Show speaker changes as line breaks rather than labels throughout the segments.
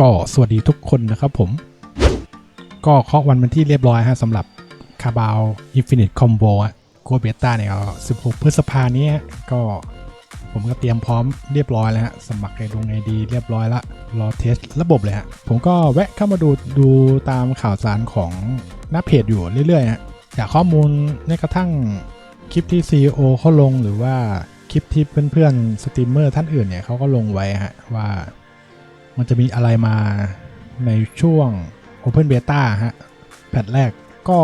ก็สวัสดีทุกคนนะครับผม ก็เคาะวันเป็นที่เรียบร้อยฮะสำหรับคาบาวอินฟินิตคอมโบโคเบต้าเนี่ยก็16 พฤษภาเนี้ฮะก็ผมก็เตรียมพร้อมเรียบร้อยแล้วฮะสมัครไอดงไอดีเรียบร้อยละรอเทสระบบเลยฮะผมก็แวะเข้ามาดูดูตามข่าวสารของหน้าเพจอยู่เรื่อยๆฮะอยากข้อมูลในกระทั่งคลิปที่ CEO เขาลงหรือว่าคลิปที่เพื่อนๆสตรีมเมอร์ท่านอื่นเนี่ยเขาก็ลงไว้ฮะว่า มันจะมีอะไรมาในช่วง Open Beta ฮะ แพทแรกก็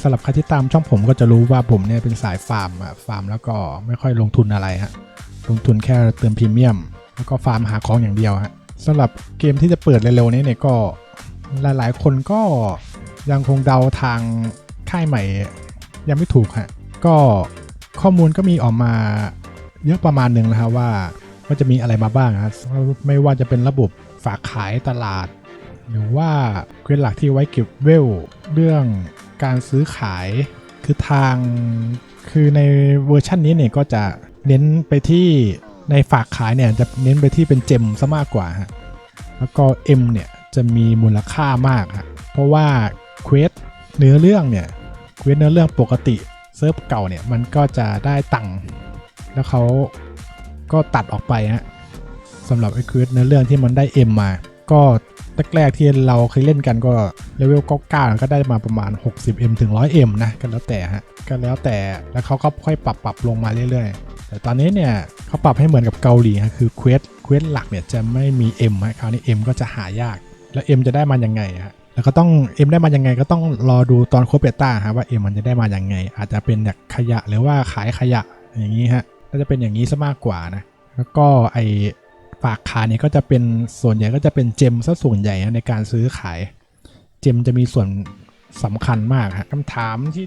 สำหรับใครที่ตามช่องผมก็จะรู้ว่าผมเนี่ยเป็นสายฟาร์มอะฟาร์มแล้วก็ไม่ค่อยลงทุนอะไรฮะ ลงทุนแค่เติมพรีเมียม แล้วก็ฟาร์มหาของอย่างเดียวฮะสำหรับเกมที่จะเปิดเร็วๆนี้เนี่ยก็หลายๆ คนก็ยังคงเดาทางค่ายใหม่ ยังไม่ถูกฮะ ก็ข้อมูลก็มีออกมาเยอะประมาณหนึ่งแล้วครับว่า ว่าจะมีอะไรมาบ้างครับไม่ว่าจะเป็นระบบฝากขายตลาด หรือว่าเกณฑ์หลักที่ไว้เก็บเวล เรื่องการซื้อขายคือทางคือในเวอร์ชันนี้เนี่ยก็จะเน้นไปที่ในฝากขายเนี่ยจะเน้นไปที่เป็นเจมซะมากกว่าฮะแล้วก็ M เนี่ยจะมีมูลค่ามากฮะเพราะว่าเควสเนื้อเรื่องเนี่ยเควสเนื้อเรื่องปกติเซิร์ฟเก่าเนี่ยมันก็จะได้ตังค์แล้วเขา ก็ตัดออกไปฮะสำหรับไอ้เควสเนื้อเรื่องที่มันได้ M มา ก็แรกๆที่เราเคยเล่นกันก็เลเวลก็เก้าก็ได้มาประมาณ 60M ถึง 100M นะก็แล้วแต่ฮะก็แล้วแต่แล้วเขาก็ค่อยปรับปรับลงมาเรื่อยๆ แต่ตอนนี้เนี่ยเขาปรับให้เหมือนกับเกาหลีฮะคือเควสเควสหลักเนี่ยจะไม่มี M ฮะคราวนี้ M ก็จะหายาก แล้ว M จะได้มายังไงฮะแล้วก็ต้อง M ได้มายังไงก็ต้องรอดูตอนโคเปต้าฮะว่า M มันจะได้มายังไง อาจจะเป็นจากขยะหรือว่าขายขยะอย่างนี้ฮะ ก็จะเป็นอย่างนี้ซะมากกว่านะแล้วก็ไอฝากขายเนี่ยก็จะเป็นส่วนใหญ่ก็จะเป็นเจมซะส่วนใหญ่ในการซื้อขาย เจมจะมีส่วนสำคัญมากฮะคำถามที่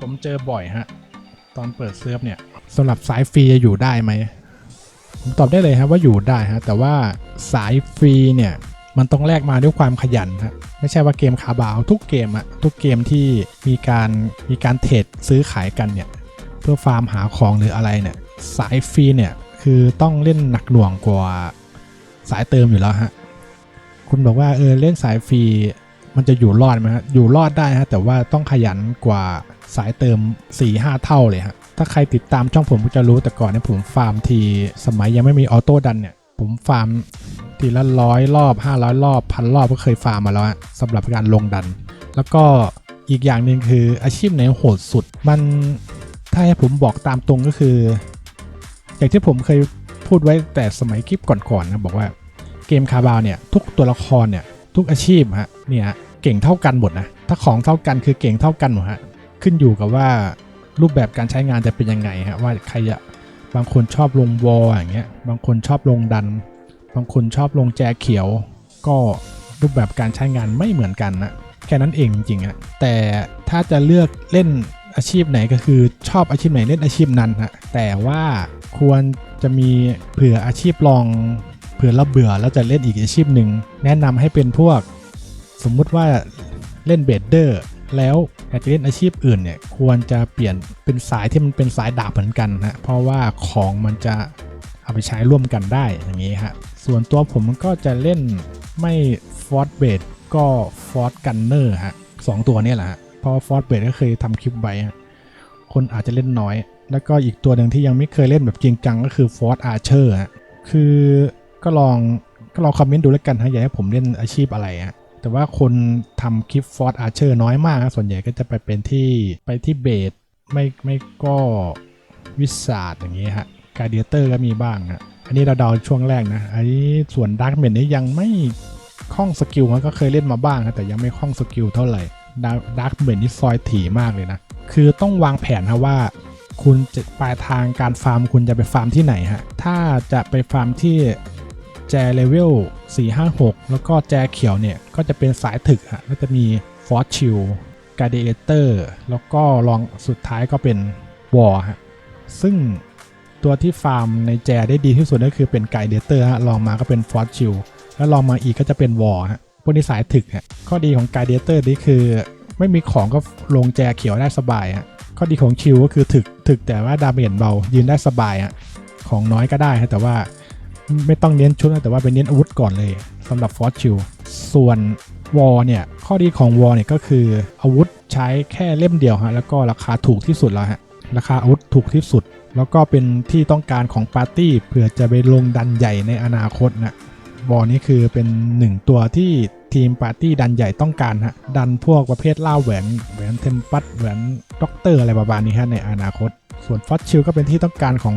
ผมเจอบ่อยฮะตอนเปิดเซิร์ฟเนี่ยสำหรับสายฟรีจะอยู่ได้ไหมผมตอบได้เลยครับว่าอยู่ได้ฮะแต่ว่าสายฟรีเนี่ยมันต้องแลกมาด้วยความขยันฮะไม่ใช่ว่าเกมคาบาวทุกเกมอะทุกเกมที่มีการมีการเทรดซื้อขายกันเนี่ย เพื่อฟาร์มหาของหรืออะไรเนี่ย สายฟรีเนี่ยคือต้องเล่นหนักหน่วงกว่าสายเติมอยู่แล้วฮะ คุณบอกว่าเออเล่นสายฟรีมันจะอยู่รอดไหมฮะ อยู่รอดได้ฮะ แต่ว่าต้องขยันกว่าสายเติม 4-5เท่าเลยฮะ ถ้าใครติดตามช่องผมก็จะรู้แต่ก่อนเนี่ยผมฟาร์มทีสมัยยังไม่มีออโต้ดันเนี่ย ผมฟาร์มทีละร้อยรอบ 500 รอบพันรอบก็เคยฟาร์มมาแล้วฮะสำหรับการลงดัน แล้วก็อีกอย่างหนึ่งคืออาชีพไหนโหดสุด มัน ถ้าให้ผมบอกตามตรงก็คือ อย่างที่ผมเคยพูดไว้แต่สมัยคลิปก่อนๆนะบอกว่าเกมคาบาวเนี่ยทุกตัวละครเนี่ยทุกอาชีพฮะเนี่ยเก่งเท่ากันหมดนะถ้าของเท่ากันคือเก่งเท่ากันหมดฮะขึ้นอยู่กับว่ารูปแบบการใช้งานจะเป็นยังไงฮะว่าใครจะบางคนชอบลงวอลอย่างเงี้ยบางคนชอบลงดัน บางคนชอบลงแจเขียว ก็รูปแบบการใช้งานไม่เหมือนกันนะแค่นั้นเองจริงๆอะแต่ถ้าจะเลือกเล่น อาชีพไหนก็คือชอบอาชีพไหนเล่นอาชีพนั้นฮะแต่ว่าควรจะมีเผื่ออาชีพลองเผื่อเราเบื่อแล้วจะเล่นอีกอาชีพหนึ่งแนะนำให้เป็นพวก สมมุติว่าเล่นเบดเดอร์แล้วอยากจะเล่นอาชีพอื่นเนี่ยควรจะเปลี่ยนเป็นสายที่มันเป็นสายดาบเหมือนกันฮะเพราะว่าของมันจะเอาไปใช้ร่วมกันได้อย่างนี้ฮะส่วนตัวผมก็จะเล่นไม่ฟอร์ดเบดก็ฟอร์ดกันเนอร์ฮะสองตัวนี้แหละฮะ เพราะฟอร์ดเบดก็เคยทำคลิปไว้คนอาจจะเล่นน้อย แล้วก็อีกตัวหนึ่งที่ยังไม่เคยเล่นแบบจริงจังก็คือฟอร์ดอาร์เชอร์คือก็ลองก็ลองคอมเมนต์ดูแล้วกันฮะอยากให้ผมเล่นอาชีพอะไรฮะแต่ว่าคนทำคลิปฟอร์ดอาร์เชอร์น้อยมากส่วนใหญ่ก็จะไปเป็นที่ไปที่เบสไม่ไม่ก็วิสาดอย่างนี้ฮะการเดียเตอร์ก็มีบ้างฮะอันนี้เราเดาช่วงแรกนะอันนี้ส่วนดาร์กเมนนี้ยังไม่คล่องสกิลก็เคยเล่นมาบ้างนะแต่ยังไม่คล่องสกิลเท่าไหร่ ดาร์กเมนนี่ซอยถี่มากเลยนะ คือต้องวางแผนนะว่า คุณจะปลายทางการฟาร์มคุณจะไปฟาร์มที่ไหนฮะ ถ้าจะไปฟาร์มที่แจเลเวล456 แล้วก็แจเขียวเนี่ย ก็จะเป็นสายถึกฮะก็จะมีฟอร์ชิลกาเดเตอร์แล้วก็ลองสุดท้ายก็เป็นวอร์ฮะ ซึ่งตัวที่ฟาร์มในแจได้ดีที่สุดก็คือเป็นไกเดเตอร์ฮะลองมาก็เป็นฟอร์ชิลแล้วลองมาอีกก็จะเป็นวอร์ฮะ วกนี้สายถึกฮะข้อดีของไกเดเตอร์นี่คือไม่มีของก็ลงแจเขียวได้สบายฮะข้อดีของชิลก็คือถึกถึกแต่ว่าดาเมจเบายืนได้สบายฮะของน้อยก็ได้ฮะแต่ว่าไม่ต้องเน้นชุดนะแต่ว่าไปเน้นอาวุธก่อนเลยสำหรับฟอสชิลส่วนวอลเนี่ยข้อดีของวอลเนี่ยก็คืออาวุธใช้แค่เล่มเดียวฮะแล้วก็ราคาถูกที่สุดแล้วฮะราคาอาวุธถูกที่สุด แล้วก็เป็นที่ต้องการของปาร์ตี้เผื่อจะไปลงดันใหญ่ในอนาคตนะวอลนี่คือเป็นหนึ่งตัวที่ ทีมปาร์ตี้ดันใหญ่ต้องการฮะดันพวกประเภทล่าแหวนแหวนเทมปัสแหวนด็อกเตอร์อะไรประมาณนี้ฮะในอนาคต ส่วนฟอสชิลก็เป็นที่ต้องการของ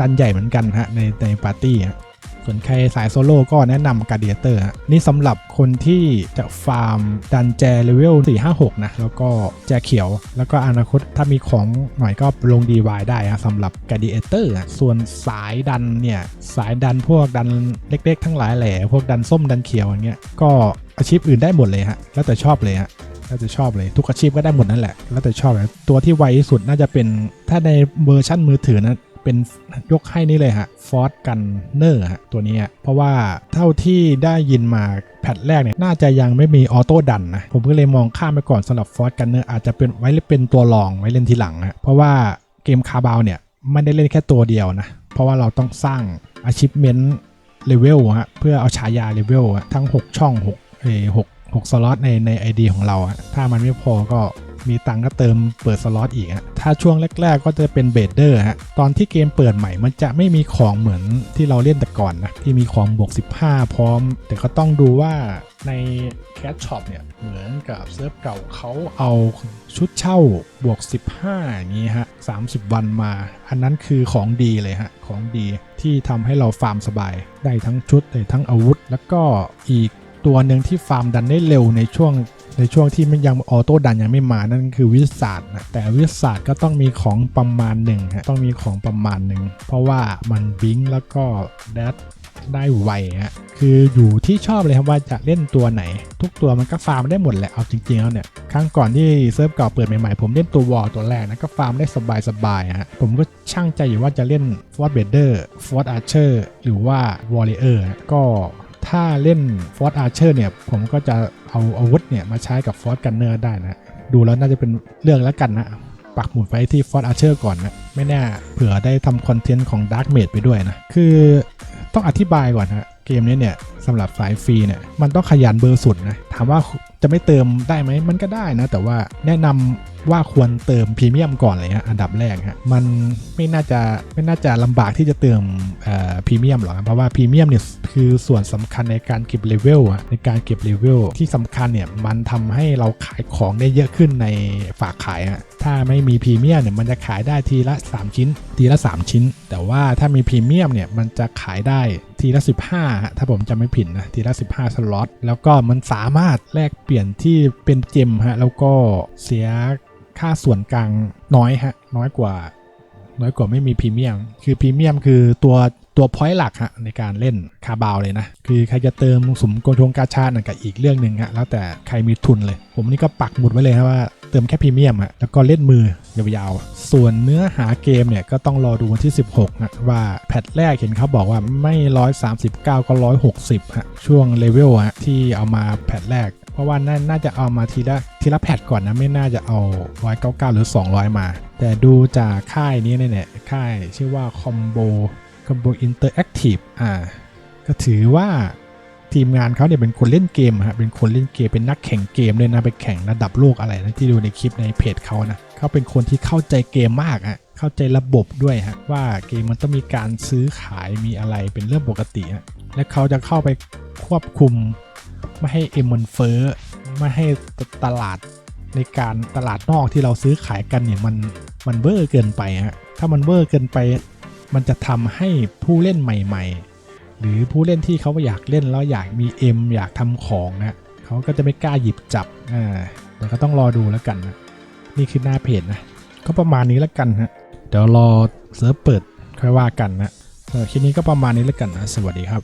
ดันใหญ่เหมือนกันฮะในในปาร์ตี้ฮะ ส่วนใครสายโซโล่ก็แนะนำการเดียเตอร์นี่สำหรับคนที่จะฟาร์มดันแจเลเวล456 นะ แล้วก็แจเขียว แล้วก็อนาคตถ้ามีของหน่อยก็ลง DY ได้ฮะสำหรับการเดียเตอร์ส่วนสายดันเนี่ย สายดันพวกดันเล็กๆ ทั้งหลายแหล่พวกดันส้มดันเขียวอย่างเงี้ยก็อาชีพอื่นได้หมดเลยฮะแล้วแต่ชอบเลยฮะแล้วจะชอบเลยทุกอาชีพก็ได้หมดนั่นแหละแล้วแต่ชอบเลยตัวที่ไวที่สุดน่าจะเป็นถ้าในเวอร์ชั่นมือถือนะ เป็นยกให้นี่เลยฮะฟอร์ g กันเนอร์ฮะตัวนี้เพราะว่าเท่าที่ได้ยินมาแพทแรกเนี่ยน่าจะยังไม่มีออโต้ดันนะ ผมก็เลยมองข้ามไปก่อนสำหรับฟอร์ g กันเนอร์อาจจะเป็นไว้เป็นตัวรองไว้เล่นทีหลังฮะเพราะว่าเกมคาบาวเนี่ยไม่ได้เล่นแค่ตัวเดียวนะ เพราะว่าเราต้องสร้าง achievement เลเวลฮะเพื่อเอาฉายาเลเวลทั้ง 6 ช่อง6เอ6 6สล็อตในใน ID ของเรา ถ้ามันไม่พอก็ มีตังก็เติมเปิดสล็อตอีกฮะถ้าช่วงแรก ๆ ก็จะเป็นเบเดอร์ฮะตอนที่เกมเปิดใหม่มันจะไม่มีของเหมือนที่เราเล่นแต่ก่อนนะที่มีของบวก 15 พร้อม แต่ก็ต้องดูว่าในแคชช็อปเนี่ยเหมือนกับเซิร์ฟเก่าเขาเอาชุดเช่าบวก 15 อย่างนี้ฮะ 30 วันมา อันนั้นคือของดีเลยฮะ ของดีที่ทำให้เราฟาร์มสบาย ได้ทั้งชุดได้ทั้งอาวุธ แล้วก็อีกตัวหนึ่งที่ฟาร์มดันได้เร็วในช่วง ในช่วงที่มันยังออโต้ดันยังไม่มานั่นคือวิสาดนะแต่วิสาดก็ต้องมีของประมาณหนึ่งฮะต้องมีของประมาณหนึ่งเพราะว่ามันบิงแล้วก็แดดได้ไวฮะคืออยู่ที่ชอบเลยครับว่าจะเล่นตัวไหน ทุกตัวมันก็ฟาร์มได้หมดแหละเอาจริงๆแล้วเนี่ยครั้งก่อนที่เซิร์ฟเก่าเปิดใหม่ๆผมเล่นตัววอลตัวแรกนะก็ฟาร์มได้สบายๆฮะผมก็ช่างใจอยู่ว่าจะเล่นฟอร์ดเบเดอร์ฟอร์ดอาร์เชอร์หรือว่าวอลเลเยอร์ก็ถ้าเล่นฟอร์ a อาร์เชอร์เนี่ยผมก็จะ เอาอาวุธเนี่ยมาใช้กับฟอร์ g กันเนอร์ได้นะ ดูแล้วน่าจะเป็นเรื่องแล้วกันนะ ปักหมุดไว้ที่ฟอร์ a อาร์เชอร์ก่อนนะ ไม่แน่เผื่อได้ทำคอนเทนต์ของ Dark m a ม e ไปด้วยนะ คือต้องอธิบายก่อนนะเกมนี้เนี่ยสำหรับสายฟรีเนี่ยมันต้องขยันเบอร์สุดนะ ถามว่า จะไม่เติมได้ไหมมันก็ได้นะ แต่ว่าแนะนำว่าควรเติมพรีเมียมก่อนเลยฮะอันดับแรกฮะมันไม่น่าจะไม่น่าจะลำบากที่จะเติมพรีเมียมหรอกเพราะว่าพรีเมียมเนี่ยคือส่วนสำคัญในการเก็บเลเวลในการเก็บเลเวลที่สำคัญเนี่ยมันทำให้เราขายของได้เยอะขึ้นในฝากขายฮะถ้าไม่มีพรีเมียมเนี่ยมันจะขายได้ทีละ 3 ชิ้น ทีละ 3 ชิ้น แต่ว่าถ้ามีพรีเมียมเนี่ยมันจะขายได้ทีละ 15ฮะถ้าผมจำไม่ผิดนะทีละ 15 สล็อตแล้วก็มันสามารถแลกเปลี่ยนที่เป็นเจมฮะแล้วก็เสียค่าส่วนกลางน้อยฮะน้อยกว่า น้อยกว่าไม่มีพรีเมียม คือพรีเมียมคือตัวตัวพอยต์หลักฮะในการเล่นคาบาวเลยนะ คือใครจะเติมสมกงชงกาชาดนั่นกับอีกเรื่องหนึ่งฮะแล้วแต่ใครมีทุนเลย ผมนี่ก็ปักหมุดไว้เลยครับว่าเติมแค่พรีเมียมฮะแล้วก็เล่นมือยาวๆ ส่วนเนื้อหาเกมเนี่ยก็ต้องรอดูวันที่ 16นะว่าแพทแรกเห็นเขาบอกว่าไม่ 139 ก็ 160ฮะช่วงเลเวลฮะที่เอามาแพทแรก เพราะว่าน่านาจะเอามาทีละทีละแพทก่อนนะไม่น่าจะเอา 199 หรือ 200 มา แต่ดูจากค่ายนี้เนี่ยค่ายชื่อว่า Combo Combo Interactive อ่าก็ถือว่าทีมงานเขาเนี่ยเป็นคนเล่นเกมฮะเป็นคนเล่นเกมเป็นนักแข่งเกมด้วยนะไปแข่งระดับโลกอะไรนะที่ดูในคลิปในเพจเขานะเขาเป็นคนที่เข้าใจเกมมากฮะเข้าใจระบบด้วยฮะว่าเกมมันต้องมีการซื้อขายมีอะไรเป็นเรื่องปกติฮะและเขาจะเข้าไปควบคุม ไม่ให้เอ็มมันเฟ้อไม่ให้ตลาดในการตลาดนอกที่เราซื้อขายกันเนี่ยมันมันเวอร์เกินไปฮะถ้ามันเวอร์เกินไป มันจะทำให้ผู้เล่นใหม่ ๆ หรือผู้เล่นที่เขาอยากเล่นแล้วอยากมี M อยากทำของนะเขาก็จะไม่กล้าหยิบจับอ่าแต่ก็ต้องรอดูแล้วกันนะนี่คือหน้าเพจนะก็ประมาณนี้แล้วกันฮะเดี๋ยวรอเซิร์ฟเปิดค่อยว่ากันนะคลิปนี้ก็ประมาณนี้แล้วกันนะสวัสดีครับ